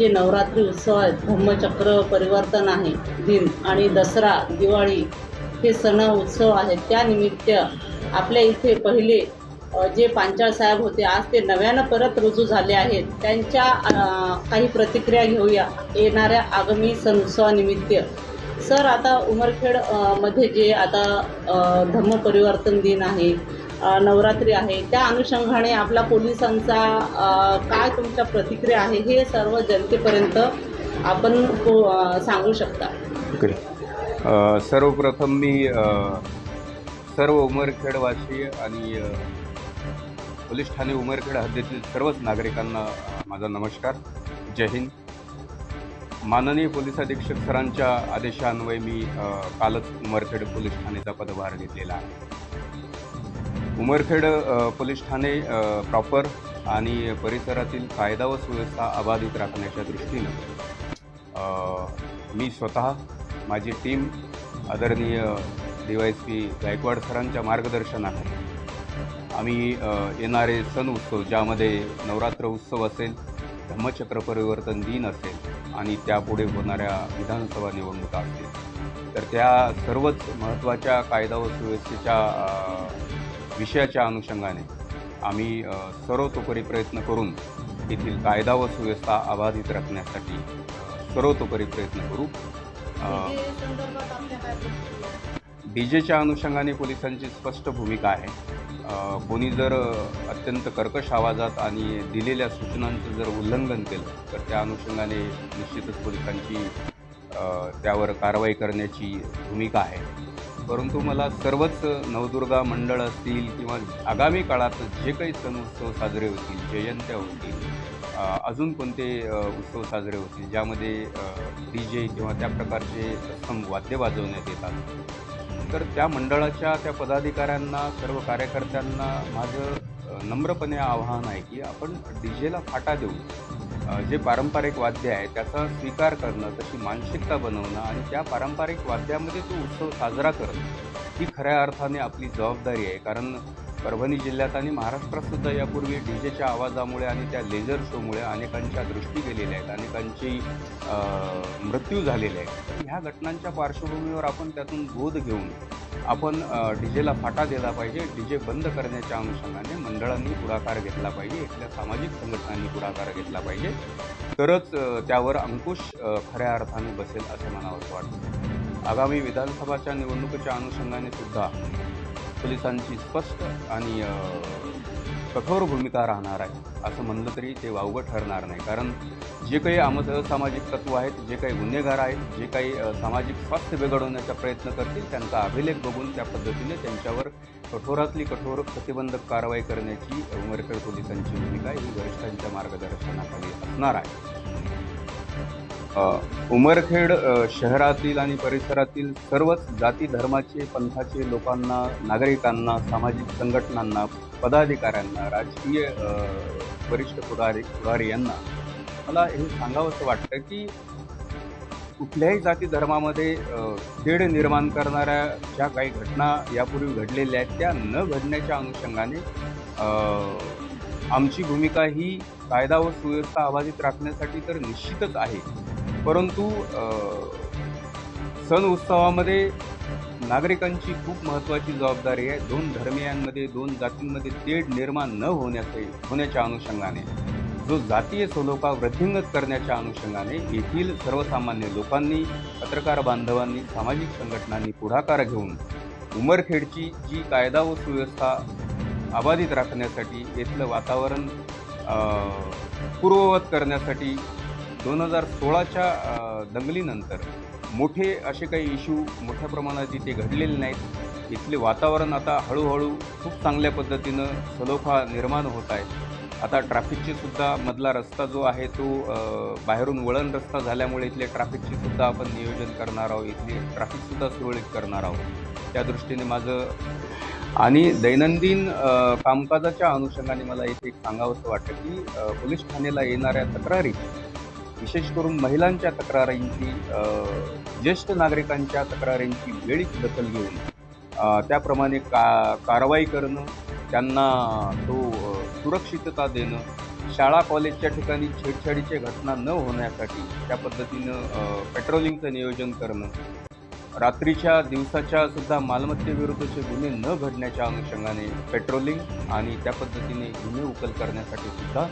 जे नवरात्री उत्सव आहेत धम्मचक्र परिवर्तन आहे दिन आणि दसरा दिवाळी हे सण उत्सव आहेत. त्यानिमित्त आपल्या इथे पहिले जे पांचाळ साहेब होते आज ते नव्यानं परत रुजू झाले आहेत. त्यांच्या काही प्रतिक्रिया घेऊया येणाऱ्या आगामी सण उत्सवानिमित्त. सर आता उमरखेडमध्ये जे आता धम्म परिवर्तन दिन आहे नवरात्री आहे. त्या अनुषंगाने आपला पोलिसांचा काय तुमच्या प्रतिक्रिया आहे हे सर्व जनतेपर्यंत आपण सांगू शकता. ओके सर्वप्रथम मी सर्व उमरखेडवासी आणि पोलीस ठाणे उमरखेड हद्दीतील सर्वच नागरिकांना माझा नमस्कार. जय हिंद. माननीय पोलीस अधीक्षक सरांच्या आदेशान्वये मी कालच उमरखेड पोलीस ठाणेचा पदभार घेतलेला आहे. उमरखेड पोलीस ठाणे प्रॉपर आणि परिसरातील कायदा व सुव्यवस्था अबाधित राखण्याच्या दृष्टीनं मी स्वतः माझी टीम आदरणीय डी वाय पी गायकवाड सरांच्या मार्गदर्शनाखाली आम्ही येणारे सण उत्सव ज्यामध्ये नवरात्र उत्सव असेल धम्मचक्र परिवर्तन दिन असेल आणि त्यापुढे होणाऱ्या विधानसभा निवडणुका असतील तर त्या सर्वच महत्त्वाच्या कायदा व सुव्यवस्थेच्या विषयाच्या अनुषंगाने आम्ही सर्वतोपरी प्रयत्न करून येथील कायदा व सुव्यवस्था अबाधित राखण्यासाठी सर्वतोपरी प्रयत्न करू. डी जेच्या अनुषंगाने पोलिसांची स्पष्ट भूमिका आहे. कोणी जर अत्यंत कर्कश आवाजात आणि दिलेल्या सूचनांचं जर उल्लंघन केलं तर त्या अनुषंगाने निश्चितच पोलिसांची त्यावर कारवाई करण्याची भूमिका आहे. परंतु मला सर्वच नवदुर्गा मंडळ असतील किंवा आगामी काळात जे काही सण उत्सव साजरे होतील जयंत्या होतील अजून कोणते उत्सव साजरे होतील ज्यामध्ये डी जे किंवा त्या प्रकारचे तत्सम वाद्य वाजवण्यात येतात. तर त्या मंडळाच्या त्या पदाधिकाऱ्यांना सर्व कार्यकर्त्यांना माझं नम्रपणे आवाहन आहे की आपण डी जेला फाटा देऊ. जे पारंपरिक वाद्य आहे त्याचा स्वीकार करणं त्याची मानसिकता बनवणं आणि त्या पारंपरिक वाद्यामध्ये तो उत्सव साजरा करणं ही खऱ्या अर्थाने आपली जबाबदारी आहे. कारण परभणी जिल्ह्यात आणि महाराष्ट्रातसुद्धा यापूर्वी डी जेच्या आवाजामुळे आणि त्या लेझर शोमुळे अनेकांच्या दृष्टी गेलेल्या आहेत. अनेकांची मृत्यू झालेले आहेत. ह्या घटनांच्या पार्श्वभूमीवर आपण त्यातून बोध घेऊन आपण डी जेला फाटा दिला पाहिजे. डी जे बंद करण्याच्या अनुषंगाने मंडळांनी पुढाकार घेतला पाहिजे. इथल्या सामाजिक संघटनांनी पुढाकार घेतला पाहिजे. तरच त्यावर अंकुश खऱ्या अर्थाने बसेल असं मला असं वाटतं. आगामी विधानसभाच्या निवडणुकीच्या अनुषंगाने सुद्धा पोलिसांची स्पष्ट आणि कठोर भूमिका राहणार आहे. असं म्हणलं तरी ते वावगं ठरणार नाही. कारण जे काही आमचं असामाजिक तत्व आहेत जे काही गुन्हेगार आहेत जे काही सामाजिक स्वास्थ्य बिघडवण्याचा प्रयत्न करतील त्यांचा अभिलेख बघून त्या पद्धतीने त्यांच्यावर कठोरातली कठोर प्रतिबंधक कारवाई करण्याची उमरखेड पोलिसांची भूमिका ही वरिष्ठांच्या मार्गदर्शनाखाली असणार आहे. उमरखेड शहरातील आणि परिसरातील सर्वच जाती धर्माचे पंथाचे लोकांना नागरिकांना सामाजिक संघटनांना पदाधिकाऱ्यांना राजकीय वरिष्ठ पुढारी पुढारी यांना मला हे सांगावंसं वाटतं की कुठल्याही जाती धर्मामध्ये खेळ निर्माण करणाऱ्या ज्या काही घटना यापूर्वी घडलेल्या आहेत त्या न घडण्याच्या अनुषंगाने आमची भूमिका ही कायदा व सुव्यवस्था अबाधित राखण्यासाठी तर निश्चितच आहे. परंतु सण उत्सवामध्ये नागरिकांची खूप महत्त्वाची जबाबदारी आहे. दोन धर्मियांमध्ये दोन जातींमध्ये तेढ निर्माण न होण्याचे होण्याच्या अनुषंगाने. जो जातीय सलोखा वृद्धिंगत करण्याच्या अनुषंगाने येथील सर्वसामान्य लोकांनी पत्रकार बांधवांनी सामाजिक संघटनांनी पुढाकार घेऊन उमरखेडची जी कायदा व सुव्यवस्था अबाधित राखण्यासाठी येथलं वातावरण पूर्ववत करण्यासाठी दोन हजार सोळाच्या दंगलीनंतर मोठे असे काही इश्यू मोठ्या प्रमाणात इथे घडलेले नाहीत इथले वातावरण आता हळूहळू खूप चांगल्या पद्धतीनं सलोखा निर्माण होत आहे. आता ट्रॅफिकची सुद्धा मधला रस्ता जो आहे तो बाहेरून वळण रस्ता झाल्यामुळे इथले ट्रॅफिकची सुद्धा आपण नियोजन करणार आहोत इथले ट्रॅफिकसुद्धा सुरळीत करणार आहोत. त्या दृष्टीने माझं आणि दैनंदिन कामकाजाच्या अनुषंगाने मला इथे एक सांगावंसं वाटतं की पोलीस ठाण्याला येणाऱ्या तक्रारी विशेष करून महिलांच्या तक्रारींची ज्येष्ठ नागरिकांच्या तक्रारींची वेळीच दखल घेऊन त्याप्रमाणे का कारवाई करणं त्यांना तो सुरक्षितता देणं शाळा कॉलेजच्या ठिकाणी छेडछाडीच्या घटना न होण्यासाठी त्या पद्धतीनं पेट्रोलिंगचं नियोजन करणं रात्रीच्या दिवसाच्या सुद्धा मालमत्तेविरुद्धचे गुन्हे न घडण्याच्या अनुषंगाने पेट्रोलिंग आणि त्या पद्धतीने गुन्हे उकल करण्यासाठी सुद्धा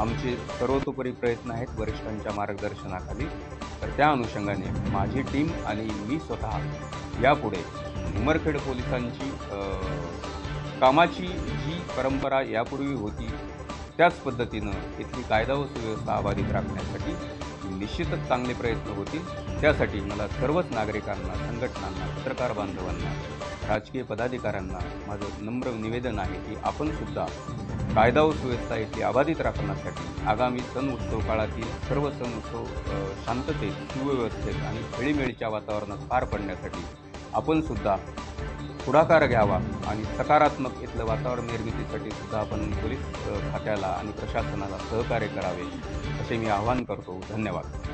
आमचे सर्वतोपरी प्रयत्न आहेत वरिष्ठांच्या मार्गदर्शनाखाली. तर त्या अनुषंगाने माझी टीम आणि मी स्वतः यापुढे उमरखेड पोलिसांची कामाची जी परंपरा यापूर्वी होती त्याच पद्धतीनं इथली कायदा व सुव्यवस्था अबाधित राखण्यासाठी निश्चितच चांगले प्रयत्न होतील. त्यासाठी मला सर्वच नागरिकांना संघटनांना पत्रकार बांधवांना राजकीय पदाधिकाऱ्यांना माझं नम्र निवेदन आहे की आपण सुद्धा कायदा व सुव्यवस्था इथली अबाधित राखण्यासाठी आगामी सण उत्सव काळातील सर्व सण उत्सव शांततेत सुव्यवस्थेत आणि खेळीमेळीच्या वातावरणात पार पडण्यासाठी आपण सुद्धा पुढाकार घ्यावा आणि सकारात्मक इथलं वातावरण निर्मितीसाठी सुद्धा आपण पोलीस खात्याला आणि प्रशासनाला सहकार्य करावे. असे मी आवाहन करतो. धन्यवाद.